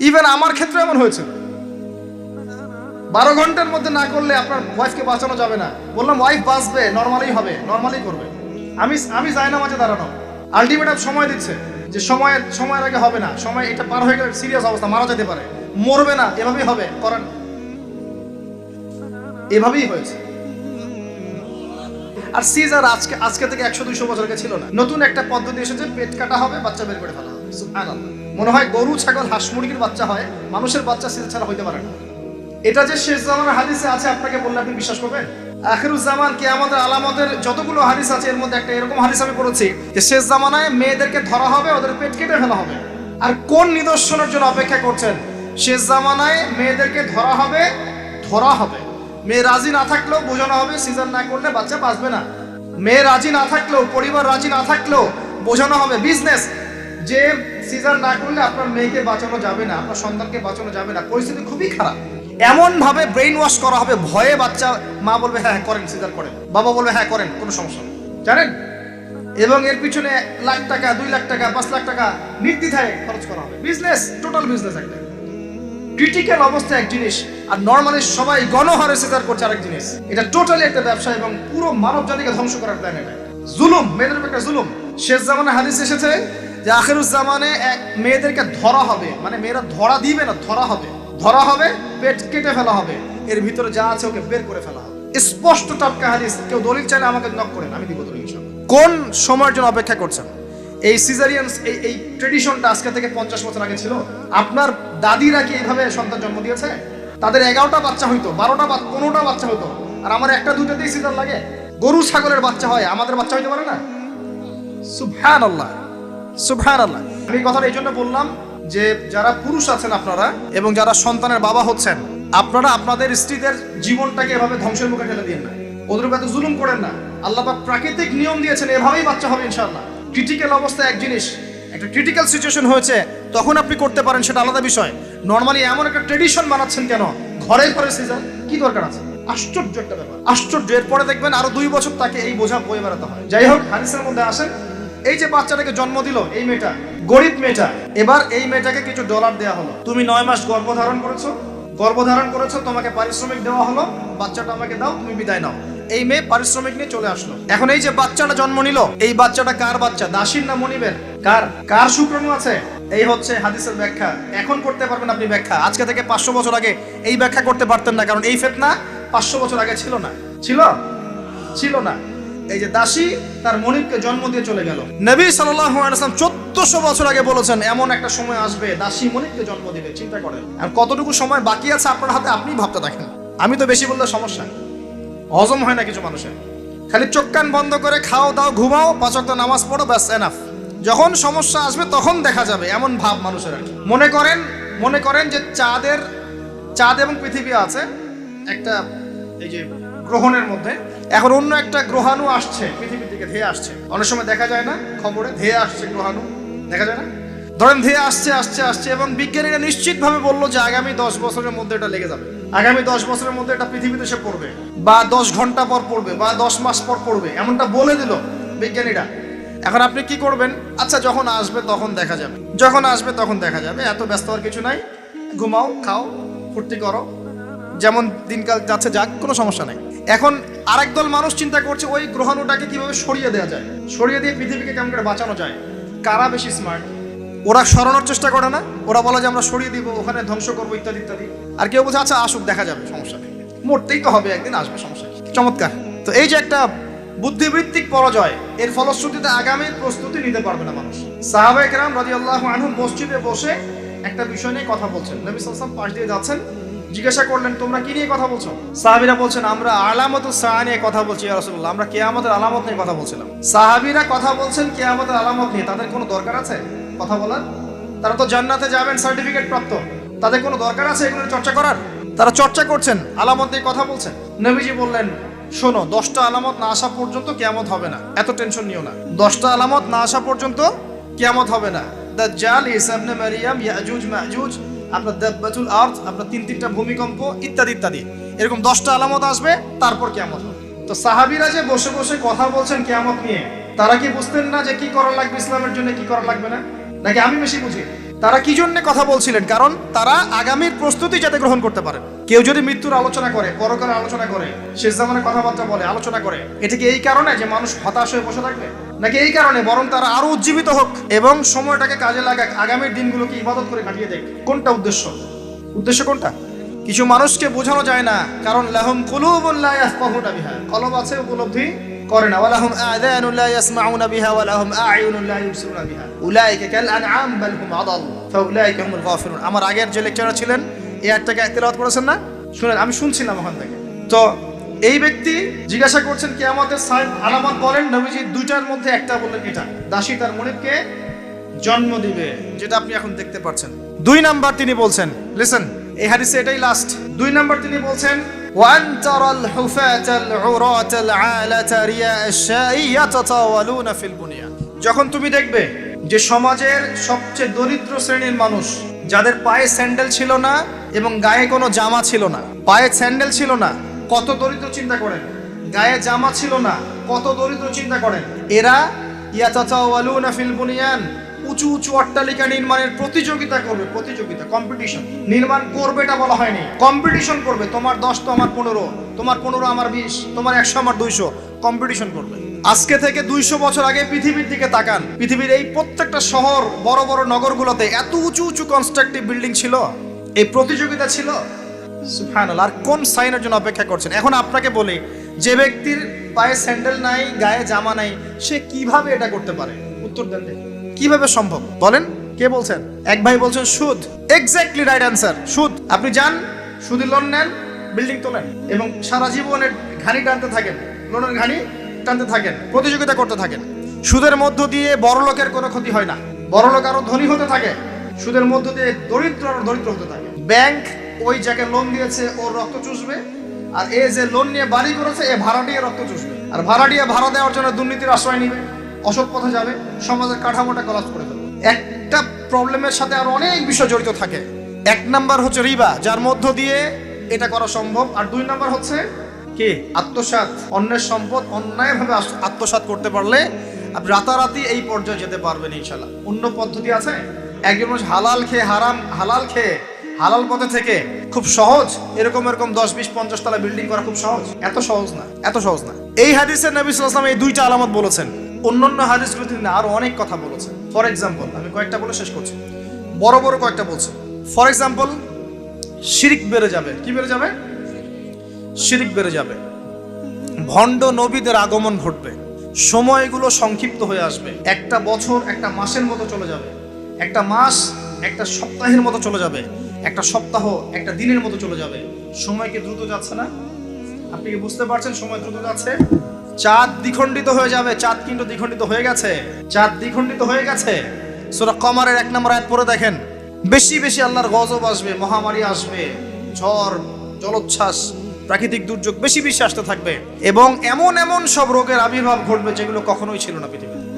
Even আমার ক্ষেত্রে এমন হয়েছে। বারো ঘণ্টার মধ্যে না করলে আপনার ওয়াইফকে বাঁচানো যাবে না। বললাম ওয়াইফ বাঁচবে নর্মালি হবে নর্মালি করবে। আমি আমি যাই না মাঝে দাঁড়ানো। আলটিমেট সময় দিচ্ছে যে সময় সময়ের আগে হবে না। সময় এটা পার হয়ে গেলে সিরিয়াস অবস্থা, মারা যেতে পারে। মরবে না, এভাবেই হবে, করেন। এভাবেই হয়েছে। আর সিজার আজকে আজকে থেকে একশো দুইশো বছর আগে ছিল না। নতুন একটা পদ্ধতি এসেছে, পেট কাটা হবে, বাচ্চা বের করে ফেলা হবে। মনে হয় গরু, ছাগল, হাঁস, মুরগির বাচ্চা হয়, মানুষের বাচ্চা সিজার ছাড়া হইতে পারে না। এটা যে শেষ জামানের হাদিসে আছে, আপনাকে বললে আপনি বিশ্বাস করবেন? আখিরুজ্জামান কে আমাদের আলামতের যতগুলো হাদিস আছে, এর মধ্যে একটা এরকম হাদিস আমি পড়েছি যে শেষ জামানায় মেয়েদেরকে ধরা হবে, ওদের পেট কেটে ফেলা হবে। আর কোন নিদর্শনের জন্য অপেক্ষা করছেন? শেষ জামানায় মেয়েদেরকে ধরা হবে ধরা হবে। মেয়ে রাজি না থাকলেও বোঝানো হবে সিজার না করলে বাচ্চা বাঁচবে না। মেয়ে রাজি না থাকলেও, পরিবার রাজি না থাকলেও বোঝানো হবে বিজনেস যে সিজার না করলে আপনার মেয়েকে বাঁচানো যাবে না আপনার সন্তানকে বাঁচানো যাবে না। পরিস্থিতি খুবই খারাপ। এমন ভাবে ব্রেইন ওয়াশ করা হবে ভয়ে বাচ্চা মা বলবে হ্যাঁ হ্যাঁ, করেন সিজার করেন। বাবা বলবে হ্যাঁ করেন কোনো সমস্যা নেই। জানেন? এবং এর পিছনে লাখ টাকা দুই লাখ টাকা পাঁচ লাখ টাকা নির্দ্বিধায় খরচ করা হবে। বিজনেস টোটাল বিজনেস একটা। ক্রিটিক্যাল অবস্থা এক জিনিস আর নর্মালি সবাই গণহারে সিজার করছে আরেক জিনিস। এটা টোটালি একটা ব্যবসা এবং পুরো মানব জাতিকে ধ্বংস করার প্ল্যান এটা। জুলুম মেয়েদের একটা জুলুম। শেষ জামানে হাদিস এসেছে যে আখেরুজ জামানে এক মেয়েদেরকে ধরা হবে। মানে মেয়েরা ধরা দিবে না, ধরা হবে। ধরা হবে, পেট কেটে ফেলা হবে। এর ভিতরে যা আছে ওকে বের করে ফেলা হবে। স্পষ্ট টাটকা হাদিস, কেউ দলিল চাইলে আমাকে নক করেন, আমি দিব দলিল কোন সময়ের জন্য অপেক্ষা করছেন? এই সিজারিয়ান এই এই ট্রেডিশনটা আজকে থেকে পঞ্চাশ বছর আগে ছিল? আপনার দাদিরা কি এইভাবে সন্তান জন্ম দিয়েছে? তাদের এগারোটা বাচ্চা হইতো, বারোটা পনেরোটা বাচ্চা হইতো। আর আমার একটা দুটাতেই সিজার লাগে। গরু, ছাগলের বাচ্চা হয়, আমাদের বাচ্চা হইতে পারে না? সুবহান আল্লাহ আমি কথাটা এই জন্য বললাম যে যারা পুরুষ আছেন আপনারা এবং যারা সন্তানের বাবা হচ্ছেন, আপনারা আপনাদের স্ত্রীদের জীবনটাকে এভাবে ধ্বংসের মুখে দিন না। ওদের এত জুলুম করেন না। আল্লাহ প্রাকৃতিক নিয়ম দিয়েছেন, এভাবেই বাচ্চা হবে ইনশাআল্লাহ। ক্রিটিক্যাল অবস্থা এক জিনিস, একটা ক্রিটিক্যাল সিচুয়েশন হয়েছে, তখন আপনি করতে পারেন, সেটা আলাদা বিষয়। নর্মালি এমন একটা ট্রেডিশন বানাচ্ছেন কেন? ঘরে ঘরে কি দরকার আছে? আশ্চর্য একটা ব্যাপার। আশ্চর্য, এরপরে দেখবেন আরও দুই বছর তাকে এই বোঝা বয়ে বেড়াতে হয়। যাই হোক, হাদিসের মধ্যে আসেন এই যে বাচ্চাটাকে জন্ম দিল, এই মেয়েটা, গরিব মেয়েটা, এবার এই মেয়েটাকে কিছু ডলার দেওয়া হলো। তুমি নয় মাস গর্ভধারণ করেছ গর্ভধারণ করেছ, তোমাকে পারিশ্রমিক দেওয়া হলো, বাচ্চাটা আমাকে দাও, তুমি বিদায় নাও। এই মেয়ে পারিশ্রমিক নিয়ে চলে আসলো। এখন এই যে বাচ্চাটা জন্ম নিল, এই বাচ্চাটা কার বাচ্চা, দাসীর না মনিবের? কার? কার শুক্রাণু আছে? এই হচ্ছে হাদিসের ব্যাখ্যা। এখন করতে পারবেন আপনি ব্যাখ্যা। আজকে থেকে পাঁচশো বছর আগে এই ব্যাখ্যা করতে পারতেন না, কারণ এই ফেতনা পাঁচশো বছর আগে ছিল না। ছিল? ছিল না। এই যে দাসী তার মনিবকে জন্ম দিয়ে চলে গেল। নবী সাল্লাম চোদ্দশো বছর আগে বলেছেন, এমন একটা সময় আসবে, দাসী মনিবকে জন্ম দিবে। চিন্তা করেন। আর কতটুকু সময় বাকি আছে আপনার হাতে আপনি ভাবতে দেখেন আমি তো বেশি বললে সমস্যা হজম হয় না কিছু মানুষের। খালি চোখ কান বন্ধ করে খাও, দাও, ঘুমাও পাঁচক্ত নামাজ পড়ো, ব্যাস এনাফ যখন সমস্যা আসবে তখন দেখা যাবে, এমন ভাব মানুষের মনে করেন মনে করেন যে চাঁদের, চাঁদ এবং পৃথিবী আছে, একটা এই যে গ্রহণের মধ্যে। এখন অন্য একটা গ্রহাণু আসছে, পৃথিবীর দিকে ধেয়ে আসছে। অনেক সময় দেখা যায় না, খবরে ধেয়ে আসছে গ্রহাণু। দেখা যায় না? ধরেন ধেয়ে আসছে আসছে আসছে এবং বিজ্ঞানীরা নিশ্চিতভাবে বলল যে আগামী দশ বছরের মধ্যে এটা লেগে যাবে। আগামী দশ বছরের মধ্যে এটা পৃথিবীতে এসে পড়বে। বা দশ ঘণ্টা পর পড়বে, বা দশ মাস পর পড়বে, এমনটা বলে দিল বিজ্ঞানীরা। এখন আপনি কি করবেন? আচ্ছা যখন আসবে তখন দেখা যাবে। যখন আসবে তখন দেখা যাবে। এত ব্যস্ত হওয়ার কিছু নাই। ঘুমাও, খাও, ফুর্তি করো। যেমন দিনকাল যাচ্ছে যাক, কোনো সমস্যা নাই। এখন আরেক দল মানুষ চিন্তা করছে ওই গ্রহাণুটাকে কীভাবে সরিয়ে দেওয়া যায়। সরিয়ে দিয়ে পৃথিবীকে কেমন করে বাঁচানো যায়। কারা বেশি স্মার্ট ওরা সরানোর চেষ্টা করে না? ওরা বলে যে আমরা সরিয়ে দিব, ওখানে ধ্বংস করব ইত্যাদি ইত্যাদি। আর কেউ বলছে আচ্ছা আসুক, দেখা যাবে, সমস্যা নেই। মরতেই তো হবে, একদিন আসবে, সমস্যা চমৎকার। তো এই যে একটা বুদ্ধিবৃত্তিক পরাজয়, এর ফলশ্রুতিতে আগামীর প্রস্তুতি নিতে পারবে না মানুষ। সাহাবায়ে কেরাম রাদিয়াল্লাহু আনহু মসজিদে বসে একটা বিষয় নিয়ে কথা বলছেন। নবী আলাইহি পাশ দিয়ে যাচ্ছেন। জিজ্ঞাসা করলেন, তোমরা কি নিয়ে কথা বলছো? সাহাবীরা বলছেন, আমরা আলামত সাহা নিয়ে কথা বলছি রাসূলুল্লাহ, আমরা কিয়ামতের আলামত নিয়ে কথা বলছিলাম। সাহাবীরা কথা বলছেন কিয়ামতের আলামত নিয়ে, তাদের কোনো দরকার আছে কথা বলার? তারা তো জান্নাতে যাবেন, সার্টিফিকেট প্রাপ্ত। তাদের কোনো দরকার আছে এগুলো চর্চা করার? তারা চর্চা করছেন, আলামত দিয়ে কথা বলছেন। নবীজি বললেন, শোনো, দশটা আলামত না আসা পর্যন্ত কেয়ামত হবে না, এত টেনশন নিও না। দশটা আলামত না আসা পর্যন্ত কেয়ামত হবে না। দাজ্জাল, ঈসা ইবনে মারিয়াম, ইয়াজুজ মাজুজ আপনার দাব্বাতুল আরদ আপনার তিন তিনটা ভূমিকম্প ইত্যাদি ইত্যাদি। এরকম দশটা আলামত আসবে, তারপর হবে। তো সাহাবীরা যে বসে বসে কথা বলছেন কেয়ামত নিয়ে, তারা কি বুঝতেন না যে কি করা লাগবে ইসলামের জন্য, কি করা লাগবে না? নাকি আমি বেশি বুঝি? তারা কি জন্য কথা বলছিলেন? কারণ তারা আগামীর প্রস্তুতি যাতে গ্রহণ করতে পারে কেউ যদি মৃত্যুর আলোচনা করে, পরকালের আলোচনা করে, শেষ জামানের কথাবার্তা বলে, আলোচনা করে, এটা কি এই কারণে যে মানুষ হতাশ হয়ে বসে থাকবে? নাকি এই কারণে বরং তারা আরও উজ্জীবিত হোক এবং সময়টাকে কাজে লাগাক আগামীর দিনগুলোকে ইবাদত করে কাটিয়ে দেখ কোনটা উদ্দেশ্য? উদ্দেশ্য কোনটা? কিছু মানুষকে বোঝানো যায় না, কারণ লাহুম কুলুবুন লা ইয়াফকাহুনা বিহা। কলব আছে, উপলব্ধি করে না। ওয়ালাহুম আযানুন লা ইয়াসমাউনা বিহা, ওয়ালাহুম আ'য়ুনুন লা ইউবসিরুনা বিহা। উলাইকা কাল আনআম, বাল হুম আদাল। ফাউলাইকা হুমুল গাফিরুন। আমার আগের যে লেকচারার ছিলেন, এই আয়াতটাকে তেলাওয়াত করেছেন না? শুনেন, আমি শুনছিলাম ওখান থেকে। তো এই ব্যক্তি জিজ্ঞাসা করছেন কিয়ামতের সাইন আলামত বলেন নবীজি দুইটার মধ্যে একটা বললেন এটা দাসী তার মনিবকে জন্ম দিবে যেটা আপনি এখন দেখতে পাচ্ছেন দুই নাম্বার তিনি বলছেন লিসেন এই হাদিসে এটাই লাস্ট দুই নাম্বার তিনি বলছেন وأن ترى الحفاة العراة العالة رياء الشاء يتطاولون في البنيان যখন তুমি দেখবে যে সমাজের সবচেয়ে দরিদ্র শ্রেণীর মানুষ যাদের পায়ে স্যান্ডেল ছিল না এবং গায়ে কোনো জামা ছিল না পায়ে স্যান্ডেল ছিল না কত দরিদ্র চিন্তা করেন? গায়ে জামা ছিল না, কত দরিদ্র চিন্তা করেন? এরা, ইয়াতাতাওয়ালুনা ফিল বুনিয়ান, উঁচু উঁচু অট্টালিকা নির্মাণের প্রতিযোগিতা করবে, প্রতিযোগিতা কম্পিটিশন নির্মাণ করবে এটা বলা হয়নি। কম্পিটিশন করবে, তোমার দশ, তো আমার পনেরো, তোমার পনেরো, আমার বিশ, তোমার একশো, আমার দুইশো। কম্পিটিশন করবে। আজকে থেকে দুইশো বছর আগে পৃথিবীর দিকে তাকান। পৃথিবীর এই প্রত্যেকটা শহর, বড় বড় নগরগুলোতে এত উঁচু উঁচু কনস্ট্রাকটিভ বিল্ডিং ছিল? এই প্রতিযোগিতা ছিল? আর কোন সাইনের জন্য অপেক্ষা করছেন? এখন আপনাকে বলি, যে ব্যক্তির পায়ে স্যান্ডেল নাই, গায়ে জামা নাই, সে কীভাবে এটা করতে পারে? উত্তর দেন কীভাবে সম্ভব? বলেন, কে বলছেন? এক ভাই বলছেন, সুদ। এক্স্যাক্টলি রাইট অ্যান্সার সুদ। আপনি যান, সুদের লোন নেন বিল্ডিং তোলেন এবং সারা জীবনের ঘানি টানতে থাকেন লোনের ঘানি টানতে থাকেন, প্রতিযোগিতা করতে থাকেন। সুদের মধ্য দিয়ে বড় লোকের কোনো ক্ষতি হয় না। বড় লোক আরও ধনী হতে থাকে। সুদের মধ্য দিয়ে দরিদ্র আরও দরিদ্র হতে থাকে। ব্যাংক ওই যাকে লোন দিয়েছে ওর রক্ত চুষবে। আর এ যে লোন নিয়ে বাড়ি করেছে এ ভাড়া দিয়ে রক্ত চুষবে। আর ভাড়া দিয়ে ভাড়া দেওয়ার জন্য দুর্নীতির আশ্রয় নিবে অসৎ পথে যাবে সমাজের কাঠামোটা কলাপ করে দেবে একটা প্রবলেমের সাথে আর অনেক বিষয় জড়িত থাকে। এক নাম্বার হচ্ছে রিবা যার মধ্য দিয়ে এটা করা সম্ভব। আর দুই নাম্বার হচ্ছে কি? আত্মসাৎ। অন্যের সম্পদ অন্যায়ভাবে আত্মসাৎ করতে পারলে আপনি রাতারাতি এই পর্যায়ে যেতে পারবেন ইনশাল্লাহ অন্য পদ্ধতি আছে? একজন মানুষ হালাল খেয়ে হারাম হালাল খেয়ে হালাল পথে থেকে খুব সহজ, এরকম এরকম দশ, বিশ, পঞ্চাশ তলা বিল্ডিং করা খুব সহজ। এত সহজ না, এত সহজ না। এই হাদিসের নবী সাল্লাম এই দুইটা আলামত বলেছেন। অন্যান্য হাদিসগুলো তিনি আরও অনেক কথা বলেছেন। ফর এক্সাম্পল আমি কয়েকটা বলে শেষ করছি। বড় বড় কয়েকটা বলছি ফর এক্সাম্পল শিরিক বেড়ে যাবে। কি বেড়ে যাবে? শিরিক বেড়ে যাবে। ভণ্ড নবীদের আগমন ঘটবে। সময়গুলো সংক্ষিপ্ত হয়ে আসবে। একটা বছর, একটা মাসের মতো চলে যাবে। একটা মাস, একটা সপ্তাহের মতো চলে যাবে। একটা সপ্তাহ, একটা দিনের মতো চলে যাবে। সময় কি দ্রুত যাচ্ছে না? আপনি কি বুঝতে পারছেন সময় দ্রুত যাচ্ছে? চাঁদ দ্বিখণ্ডিত হয়ে যাবে, চাঁদ কিন্তু দ্বিখণ্ডিত হয়ে গেছে। চাঁদ দ্বিখণ্ডিত হয়ে গেছে। সুরা কমারের এক নম্বর আয়াত পরে দেখেন। বেশি বেশি আল্লাহর গজব আসবে, মহামারী আসবে, ঝড়, জলোচ্ছ্বাস, প্রাকৃতিক দুর্যোগ বেশি বেশি আসতে থাকবে। এবং এমন এমন সব রোগের আবির্ভাব ঘটবে যেগুলো কখনোই ছিল না পৃথিবীতে।